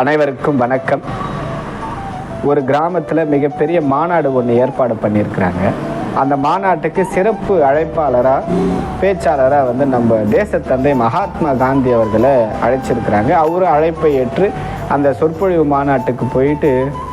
அனைவருக்கும் வணக்கம். ஒரு கிராமத்தில் மிகப்பெரிய மாநாடு ஒன்று ஏற்பாடு பண்ணியிருக்கிறாங்க. அந்த மாநாட்டுக்கு சிறப்பு அழைப்பாளராக பேச்சாளராக வந்து நம்ம தேசத்தந்தை மகாத்மா காந்தி அவர்களை அழைச்சிருக்கிறாங்க. அவரும் அழைப்பை ஏற்று அந்த சொற்பொழிவு மாநாட்டுக்கு போயிட்டு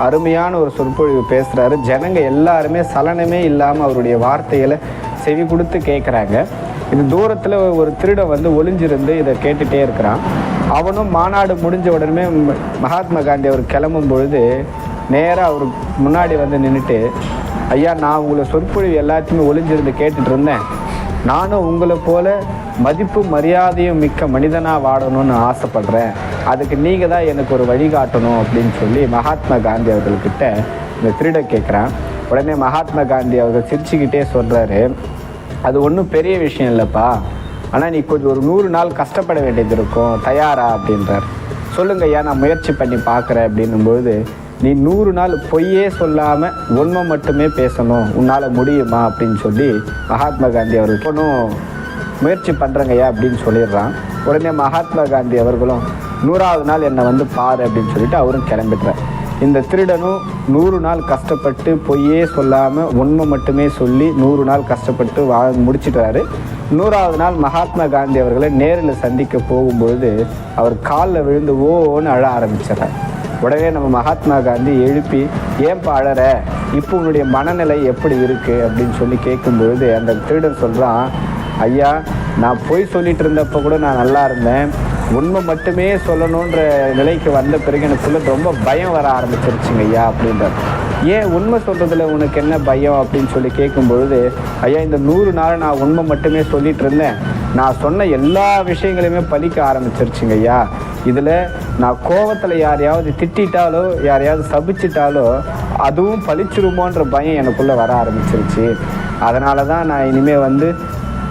அருமையான ஒரு சொற்பொழிவு பேசுகிறாரு ஜனங்க எல்லாருமே சலனமே இல்லாமல் அவருடைய வார்த்தைகளை செவி கொடுத்து கேட்குறாங்க இது தூரத்தில் ஒரு திருடன் வந்து ஒளிஞ்சிருந்து இதை கேட்டுகிட்டே இருக்கிறான். அவனும் மாநாடு முடிஞ்ச உடனே ம- மகாத்மா காந்தி அவர் கிளம்பும் பொழுது நேராக அவர் முன்னாடி வந்து நின்றுட்டு ஐயா நான் உங்களை சொற்பொழிவு எல்லாத்தையுமே ஒளிஞ்சிருந்து கேட்டுட்டு இருந்தேன். நானும் உங்களை போல மதிப்பு மரியாதையும் மிக்க மனிதனாக வாடணும்னு ஆசைப்படுறேன். அதுக்கு நீங்கள் தான் எனக்கு ஒரு வழிகாட்டணும் அப்படின்னு சொல்லி மகாத்மா காந்தி அவர்கள்கிட்ட இந்த திருட கேட்குறான் உடனே மகாத்மா காந்தி அவர்கள் சிரிச்சுக்கிட்டே சொல்கிறாரு அது ஒன்றும் பெரிய விஷயம் இல்லைப்பா. ஆனால் நீ கொஞ்சம் ஒரு நூறு நாள் கஷ்டப்பட வேண்டியது இருக்கும். தயாரா? அப்படின்றார். சொல்லுங்க ஐயா நான் முயற்சி பண்ணி பார்க்குறேன். அப்படின்னும்போது நீ நூறு நாள் பொய்யே சொல்லாமல் உண்மை மட்டுமே பேசணும். உன்னால் முடியுமா? அப்படின்னு சொல்லி மகாத்மா காந்தி அவர்கள் ஒன்றும் முயற்சி பண்ணுறங்கய்யா அப்படின்னு சொல்லிடுறான். உடனே மகாத்மா காந்தி அவர்களும் நூறாவது நாள் என்னை வந்து பாரு அப்படின்னு சொல்லிட்டு அவரும் கிளம்பிடுறார். இந்த திருடனும் நூறு நாள் கஷ்டப்பட்டு பொய்யே சொல்லாமல் உண்மை மட்டுமே சொல்லி நூறு நாள் கஷ்டப்பட்டு வா முடிச்சிட்டாரு நூறாவது நாள் மகாத்மா காந்தி அவர்களை நேரில் சந்திக்க போகும்பொழுது அவர் காலில் விழுந்து ஓன்னு அழ ஆரம்பிச்சிடறார் உடனே நம்ம மகாத்மா காந்தி எழுப்பி ஏன் அழற? இப்போ உன்னுடைய மனநிலை எப்படி இருக்குது அப்படின்னு சொல்லி கேட்கும்பொழுது அந்த திருடன் சொல்கிறான் ஐயா நான் பொய் சொல்லிட்டு இருந்தப்போ கூட நான் நல்லா இருந்தேன். உண்மை மட்டுமே சொல்லணுன்ற நிலைக்கு வந்த பிறகு எனக்குள்ள ரொம்ப பயம் வர ஆரம்பிச்சிருச்சுங்க ஐயா அப்படின்றார். ஏன் உண்மை சொல்கிறதுல உனக்கு என்ன பயம் அப்படின்னு சொல்லி கேட்கும்பொழுது ஐயா இந்த நூறு நாள் நான் உண்மை மட்டுமே சொல்லிட்டு இருந்தேன். நான் சொன்ன எல்லா விஷயங்களையுமே பலிக்க ஆரம்பிச்சிருச்சுங்க ஐயா. இதில் நான் கோவத்தில் யாரையாவது திட்டிட்டாலோ யாரையாவது சபிச்சிட்டாலோ அதுவும் பழிச்சிருமோன்ற பயம் எனக்குள்ளே வர ஆரம்பிச்சிருச்சு. அதனால தான் நான் இனிமேல் வந்து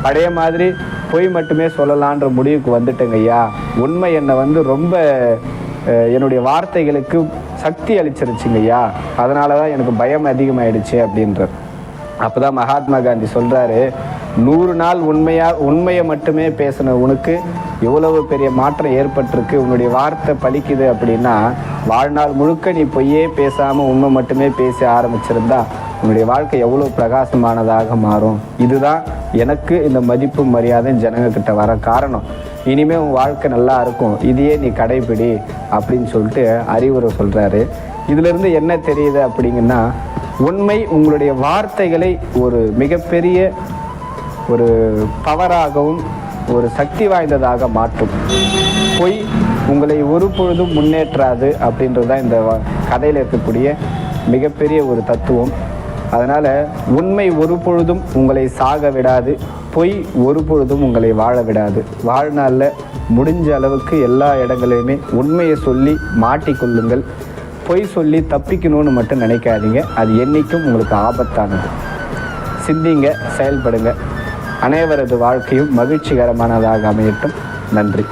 பழைய மாதிரி பொய் மட்டுமே சொல்லலான்ற முடிவுக்கு வந்துட்டேங்க ஐயா. உண்மை என்னை வந்து ரொம்ப என்னுடைய வார்த்தைகளுக்கு சக்தி அளிச்சிருச்சுங்க ஐயா. அதனால தான் எனக்கு பயம் அதிகமாயிடுச்சு அப்படின்றார். அப்போ தான் மகாத்மா காந்தி சொல்கிறாரு நூறு நாள் உண்மையாக உண்மையை மட்டுமே பேசின உனக்கு எவ்வளவு பெரிய மாற்றம் ஏற்பட்டிருக்கு உன்னுடைய வார்த்தை பலிக்குது அப்படின்னா வாழ்நாள் முழுக்க நீ பொய்யே பேசாமல் உண்மை மட்டுமே பேச ஆரம்பிச்சிருந்தா உன்னுடைய வாழ்க்கை எவ்வளோ பிரகாசமானதாக மாறும். இதுதான் எனக்கு இந்த மதிப்பு மரியாதை ஜனங்கக்கிட்ட வர காரணம். இனிமேல் உன் வாழ்க்கை நல்லா இருக்கும். இதையே நீ கடைபிடி அப்படின்னு சொல்லிட்டு அறிவுரை சொல்கிறாரு இதிலிருந்து என்ன தெரியுது அப்படிங்கன்னா உண்மை உங்களுடைய வார்த்தைகளை ஒரு மிகப்பெரிய ஒரு பவராகவும் ஒரு சக்தி வாய்ந்ததாக மாற்றும். பொய் உங்களை ஒரு பொழுதும் முன்னேற்றாது அப்படின்றது தான் இந்த கதையில் இருக்கக்கூடிய மிகப்பெரிய ஒரு தத்துவம். அதனால் உண்மை ஒரு பொழுதும் உங்களை சாக விடாது பொய் ஒரு பொழுதும் உங்களை வாழ விடாது. வாழ்நாளில் முடிஞ்ச அளவுக்கு எல்லா இடங்களையுமே உண்மையை சொல்லி மாட்டிக்கொள்ளுங்கள். பொய் சொல்லி தப்பிக்கணும்னு மட்டும் நினைக்காதீங்க. அது என்றைக்கும் உங்களுக்கு ஆபத்தானது. சிந்திங்க செயல்படுங்க. அனைவரது வாழ்க்கையும் மகிழ்ச்சிகரமானதாக அமையட்டும். நன்றி.